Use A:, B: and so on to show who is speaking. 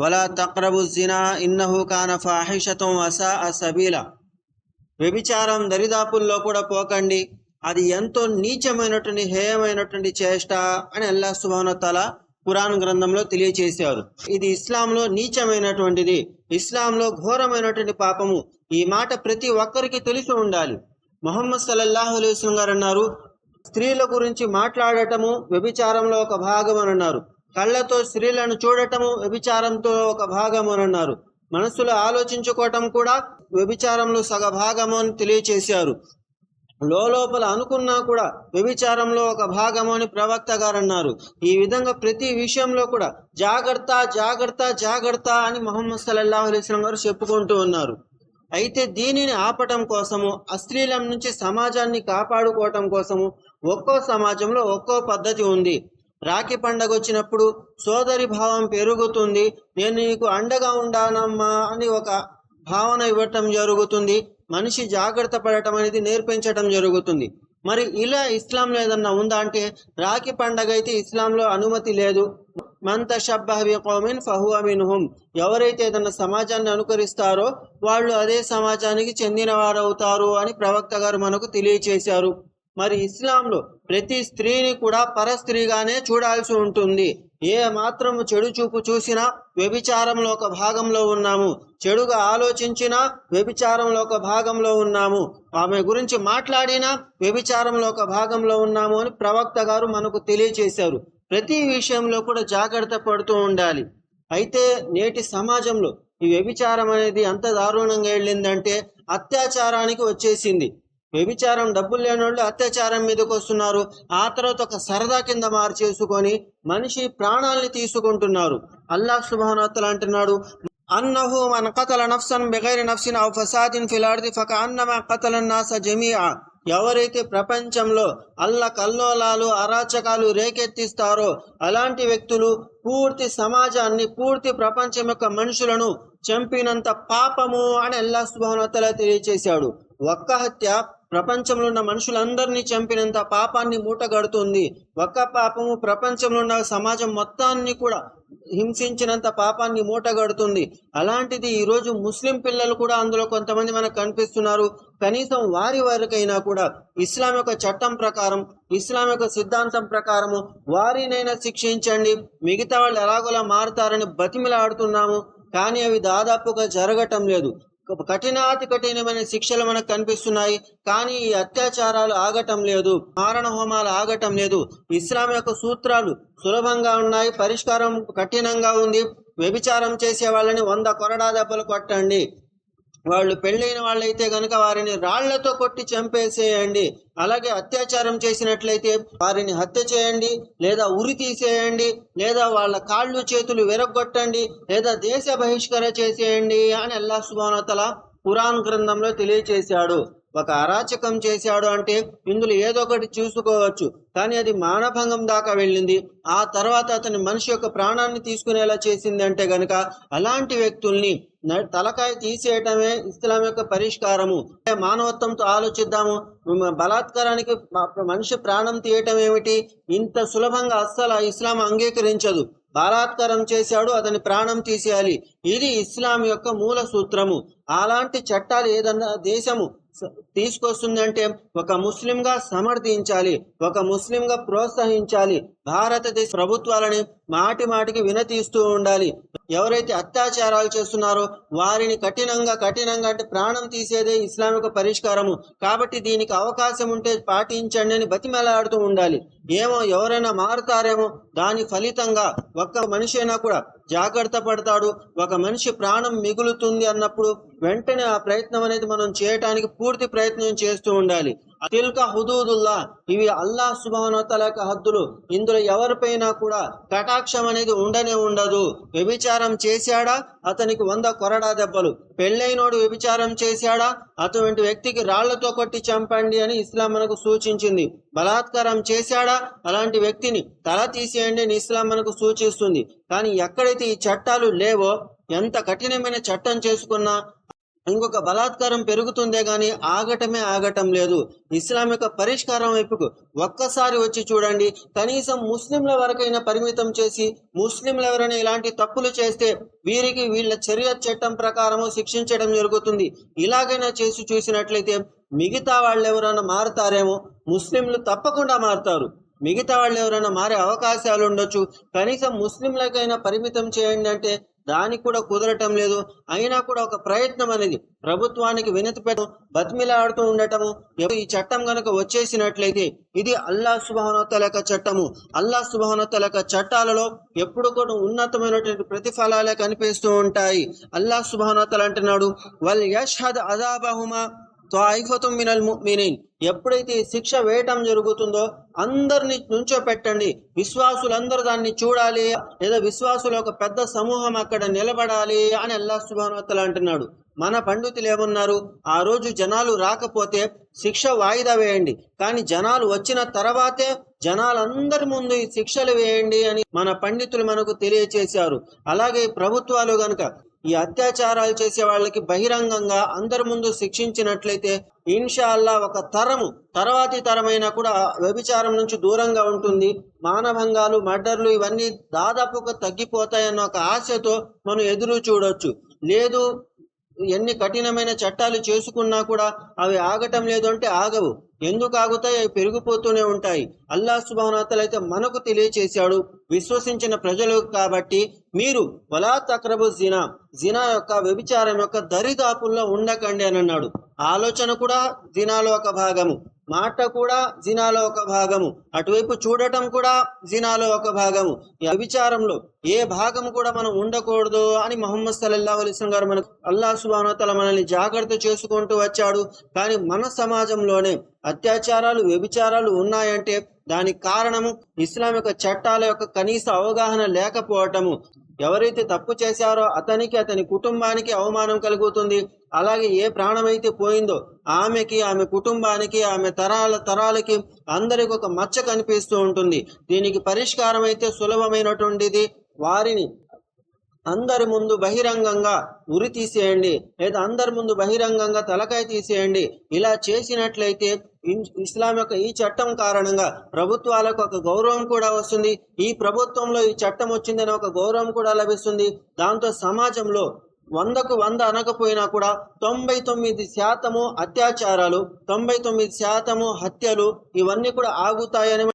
A: వలా తక్రబు Zener ఇన్నహు కాన ఫాహిషతం వసా అసబీల వ్యభిచారం దరిదాపుల్లో కూడా పోకండి. అది ఎంతో నీచమైనటువంటి హేయమైనటువంటి చేష్ట అని అల్లా సుభానతల పురాణ గ్రంథంలో తెలియచేశారు. ఇది ఇస్లాంలో నీచమైనటువంటిది. ఇస్లాంలో ఘోరమైనటువంటి పాపము. ఈ మాట ప్రతి ఒక్కరికి తెలిసి ఉండాలి. మొహమ్మద్ సల్లల్లాహు అలైహి గారు అన్నారు స్త్రీల గురించి మాట్లాడటము వ్యభిచారంలో ఒక భాగం అని అన్నారు. కళ్ళతో స్త్రీలను చూడటము వ్యభిచారంతో ఒక భాగము అని అన్నారు. మనస్సులో ఆలోచించుకోవటం కూడా వ్యభిచారంలో సగ భాగము అని తెలియచేశారు. లోపల అనుకున్నా కూడా వ్యభిచారంలో ఒక భాగము అని ప్రవక్త గారు అన్నారు. ఈ విధంగా ప్రతి విషయంలో కూడా జాగ్రత్త జాగ్రత్త జాగ్రత్త అని మొహమ్మద్ సల్లల్లాహు అలైహి గారు చెప్పుకుంటూ ఉన్నారు. అయితే దీనిని ఆపటం కోసము అశ్లీలం నుంచి సమాజాన్ని కాపాడుకోవటం కోసము ఒక్కో సమాజంలో ఒక్కో పద్ధతి ఉంది. రాఖీ పండగ వచ్చినప్పుడు సోదరి భావం పెరుగుతుంది నేను నీకు అండగా ఉండానమ్మా అని ఒక భావన ఇవ్వటం జరుగుతుంది. మనిషి జాగ్రత్త పడటం అనేది నేర్పించటం జరుగుతుంది. మరి ఇలా ఇస్లాంలో లేదన్నా ఉందా అంటే రాఖీ పండగ అయితే ఇస్లాంలో అనుమతి లేదు. మంత షబ్బహమిన్ ఫహువ మిన్హుం. ఎవరైతే ఏదన్నా సమాజాన్ని అనుకరిస్తారో వాళ్ళు అదే సమాజానికి చెందిన వారవుతారు అని ప్రవక్త గారు మనకు తెలియచేశారు. మరి ఇస్లాంలో ప్రతి స్త్రీని కూడా పరస్త్రీగానే చూడాల్సి ఉంటుంది. ఏ మాత్రము చెడు చూపు చూసినా వ్యభిచారంలో ఒక భాగంలో ఉన్నాము. చెడుగా ఆలోచించినా వ్యభిచారంలో ఒక భాగంలో ఉన్నాము. ఆమె గురించి మాట్లాడినా వ్యభిచారంలో ఒక భాగంలో ఉన్నాము అని ప్రవక్త గారు మనకు తెలియచేశారు. ప్రతి విషయంలో కూడా జాగ్రత్త పడుతూ ఉండాలి. అయితే నేటి సమాజంలో ఈ వ్యభిచారం అనేది అంత దారుణంగా వెళ్ళిందంటే అత్యాచారానికి వచ్చేసింది. వ్యభిచారం డబ్బులు లేని వాళ్ళు అత్యాచారం మీదకి వస్తున్నారు. ఆ తర్వాత ఒక సరదా కింద మార్చేసుకొని మనిషి ప్రాణాల్ని తీసుకుంటున్నారు. అల్లాహ్ సుబానతలు అంటున్నాడు అన్నహు మన కథల నఫ్సన్ బెగైర్ నఫ్సిన్ ఆ ఫసాదిన్ ఫిలాడిది ఫక అన్నమ కథల నాస జమీఆ. ఎవరైతే ప్రపంచంలో అల్ల కల్లోలాలు అరాచకాలు రేకెత్తిస్తారో అలాంటి వ్యక్తులు పూర్తి సమాజాన్ని పూర్తి ప్రపంచం యొక్క మనుషులను చంపినంత పాపము అని అల్లా సుబానతల తెలియచేశాడు. ఒక్క హత్య ప్రపంచంలో ఉన్న మనుషులందరినీ చంపినంత పాపాన్ని మూటగడుతుంది. ఒక్క పాపము ప్రపంచంలో ఉన్న సమాజం మొత్తాన్ని కూడా హింసించినంత పాపాన్ని మూటగడుతుంది. అలాంటిది ఈరోజు ముస్లిం పిల్లలు కూడా అందులో కొంతమంది మనకు కనిపిస్తున్నారు. కనీసం వారి వరకైనా కూడా ఇస్లాం యొక్క చట్టం ప్రకారం ఇస్లాం యొక్క సిద్ధాంతం ప్రకారము వారినైనా శిక్షించండి. మిగతా వాళ్ళు ఎలాగోలా మారుతారని బతిమిలాడుతున్నాము. కానీ అవి దాదాపుగా జరగటం లేదు. కఠినాతి కఠినమైన శిక్షలు మనకు కనిపిస్తున్నాయి. కానీ ఈ అత్యాచారాలు ఆగటం లేదు. మారణ హోమాలు ఆగటం లేదు. ఇస్లాం యొక్క సూత్రాలు సులభంగా ఉన్నాయి. పరిష్కారం కఠినంగా ఉంది. వ్యభిచారం చేసే వాళ్ళని వంద కొరడా దెబ్బలు కొట్టండి. వాళ్ళు పెళ్ళైన వాళ్ళైతే గనక వారిని రాళ్ళతో కొట్టి చంపేసేయండి. అలాగే అత్యాచారం చేసినట్లయితే వారిని హత్య చేయండి లేదా ఉరి తీసేయండి లేదా వాళ్ళ కాళ్ళు చేతులు విరగొట్టండి లేదా దేశ బహిష్కర చేసేయండి అని అల్లా సుబానతల పురాణ్ గ్రంథంలో తెలియచేశాడు. ఒక అరాచకం చేశాడు అంటే ఇందులో ఏదో ఒకటి చూసుకోవచ్చు. కానీ అది మానభంగం దాకా వెళ్ళింది. ఆ తర్వాత అతని మనిషి యొక్క ప్రాణాన్ని తీసుకునేలా చేసింది అంటే గనక అలాంటి వ్యక్తుల్ని తలకాయ తీసేయటమే ఇస్లాం యొక్క పరిష్కారము. మానవత్వంతో ఆలోచిద్దాము. బలాత్కారానికి మనిషి ప్రాణం తీయటం ఏమిటి? ఇంత సులభంగా అస్సలు ఇస్లాం అంగీకరించదు. బలాత్కారం చేశాడు అతని ప్రాణం తీసేయాలి. ఇది ఇస్లాం యొక్క మూల సూత్రము. అలాంటి చట్టాలు ఏదన్నా దేశము తీసుకొస్తుందంటే ఒక ముస్లింగా సమర్థించాలి ఒక ముస్లింగా ప్రోత్సహించాలి. భారతదేశ ప్రభుత్వాలని మాటి మాటికి వినతీస్తూ ఉండాలి. ఎవరైతే అత్యాచారాలు చేస్తున్నారో వారిని కఠినంగా కఠినంగా అంటే ప్రాణం తీసేదే ఇస్లామిక పరిష్కారము. కాబట్టి దీనికి అవకాశం ఉంటే పాటించండి అని బతిమెలాడుతూ ఉండాలి. ఏమో ఎవరైనా మారుతారేమో దాని ఫలితంగా ఒక్క మనిషి అయినా కూడా జాగ్రత్త పడతాడు. ఒక మనిషి ప్రాణం మిగులుతుంది అన్నప్పుడు వెంటనే ఆ ప్రయత్నం అనేది మనం చేయటానికి పూర్తి ప్రయత్నం చేస్తూ ఉండాలి. తిల్క హుదూదుల్లా ఇవి అల్లాహ్ సుభానోతల యొక్క హద్దులు ఇందులో ఎవరిపైనా కూడా కటాక్షం అనేది ఉండనే ఉండదు. వ్యభిచారం చేశాడా? అతనికి వంద కొరడా దెబ్బలు. పెళ్ళైనోడు వ్యభిచారం చేశాడా? అటువంటి వ్యక్తికి రాళ్ళతో కొట్టి చంపండి అని ఇస్లాం మనకు సూచించింది. బలాత్కారం చేశాడా? అలాంటి వ్యక్తిని తల తీసేయండి అని ఇస్లాం మనకు సూచిస్తుంది. కానీ ఎక్కడైతే ఈ చట్టాలు లేవో ఎంత కఠినమైన చట్టం చేసుకున్నా ఇంకొక బలాత్కారం పెరుగుతుందే గాని ఆగటమే ఆగటం లేదు. ఇస్లాం యొక్క పరిష్కారం వైపుకు ఒక్కసారి వచ్చి చూడండి. కనీసం ముస్లింల వరకైనా పరిమితం చేసి ముస్లింలు ఎవరైనా ఇలాంటి తప్పులు చేస్తే వీరికి వీళ్ళ చర్య చట్టం ప్రకారము శిక్షించడం జరుగుతుంది. ఇలాగైనా చేసి చూసినట్లయితే మిగతా వాళ్ళు ఎవరైనా మారుతారేమో? ముస్లింలు తప్పకుండా మారుతారు. మిగతా వాళ్ళు ఎవరైనా మారే అవకాశాలు ఉండొచ్చు. కనీసం ముస్లింలకైనా పరిమితం చేయండి అంటే దానికి కూడా కుదరటం లేదు. అయినా కూడా ఒక ప్రయత్నం అనేది ప్రభుత్వానికి వినతి పెట్టడం బతిమిలాడుతూ ఉండటము ఈ చట్టం కనుక వచ్చేసినట్లయితే ఇది అల్లా సుభానోత్తల యొక్క చట్టము. అల్లా సుభానోత్తల యొక్క చట్టాలలో ఎప్పుడు కూడా ఉన్నతమైనటువంటి ప్రతిఫలాలే కనిపిస్తూ ఉంటాయి. అల్లా సుభానోత్తల అంటున్నాడు వల్ యష్హద్ అదాబహుమా తాయిఫతు మినల్ ముమినీన్ ఎప్పుడైతే శిక్ష వేయటం జరుగుతుందో అందరిని నుంచో పెట్టండి విశ్వాసులందరూ దాన్ని చూడాలి లేదా విశ్వాసుల ఒక పెద్ద సమూహం అక్కడ నిలబడాలి అని అల్లా సుబానోత్తల అంటున్నాడు. మన పండితులు ఏమన్నారు? ఆ రోజు జనాలు రాకపోతే శిక్ష వాయిదా వేయండి. కానీ జనాలు వచ్చిన తర్వాతే జనాలందరి ముందు ఈ శిక్షలు వేయండి అని మన పండితులు మనకు తెలియచేశారు. అలాగే ప్రభుత్వాలు గనక ఈ అత్యాచారాలు చేసే వాళ్ళకి బహిరంగంగా అందరి ముందు శిక్షించినట్లయితే ఇన్షాల్లా ఒక తరము తర్వాతి తరమైనా కూడా వ్యభిచారం నుంచి దూరంగా ఉంటుంది. మానభంగాలు మర్డర్లు ఇవన్నీ దాదాపుగా తగ్గిపోతాయన్న ఒక ఆశతో మనం ఎదురు చూడొచ్చు. లేదు ఎన్ని కఠినమైన చట్టాలు చేసుకున్నా కూడా అవి ఆగటం లేదు అంటే ఆగవు. ఎందుకు ఆగుతాయి? అవి పెరిగిపోతూనే ఉంటాయి. అల్లా సుభానతలు అయితే మనకు తెలియచేశాడు. విశ్వసించిన ప్రజలు కాబట్టి మీరు వలా తక్రబు జినా జినా యొక్క వ్యభిచారం యొక్క దరిదాపుల్లో ఉండకండి అని అన్నాడు. ఆలోచన కూడా జినాలో ఒక భాగము. మాట కూడా జినాలో ఒక భాగము. అటువైపు చూడటం కూడా జినాలో ఒక భాగము. ఈ ఏ భాగము కూడా మనం ఉండకూడదు అని మొహమ్మద్ సల్లల్లా అలిస్లం గారు మనకు అల్లా సుబానోతల మనల్ని జాగ్రత్త చేసుకుంటూ వచ్చాడు. కానీ మన సమాజంలోనే అత్యాచారాలు వ్యభిచారాలు ఉన్నాయంటే దానికి కారణము ఇస్లాం యొక్క చట్టాల యొక్క కనీస అవగాహన లేకపోవటము. ఎవరైతే తప్పు చేశారో అతనికి అతని కుటుంబానికి అవమానం కలుగుతుంది. అలాగే ఏ ప్రాణమైతే పోయిందో ఆమెకి ఆమె కుటుంబానికి ఆమె తరాల తరాలకి అందరికి ఒక మచ్చ కనిపిస్తూ ఉంటుంది. దీనికి పరిష్కారం అయితే సులభమైనటువంటిది వారిని అందరి ముందు బహిరంగంగా ఉరి తీసేయండి లేదా అందరి ముందు బహిరంగంగా తలకాయ తీసేయండి. ఇలా చేసినట్లయితే ఇస్లాం యొక్క ఈ చట్టం కారణంగా ప్రభుత్వాలకు ఒక గౌరవం కూడా వస్తుంది. ఈ ప్రభుత్వంలో ఈ చట్టం వచ్చిందని ఒక గౌరవం కూడా లభిస్తుంది. దాంతో సమాజంలో వందకు వంద అనకపోయినా కూడా తొంభై తొమ్మిది శాతము అత్యాచారాలు తొంభై తొమ్మిది శాతము హత్యలు ఇవన్నీ కూడా ఆగుతాయని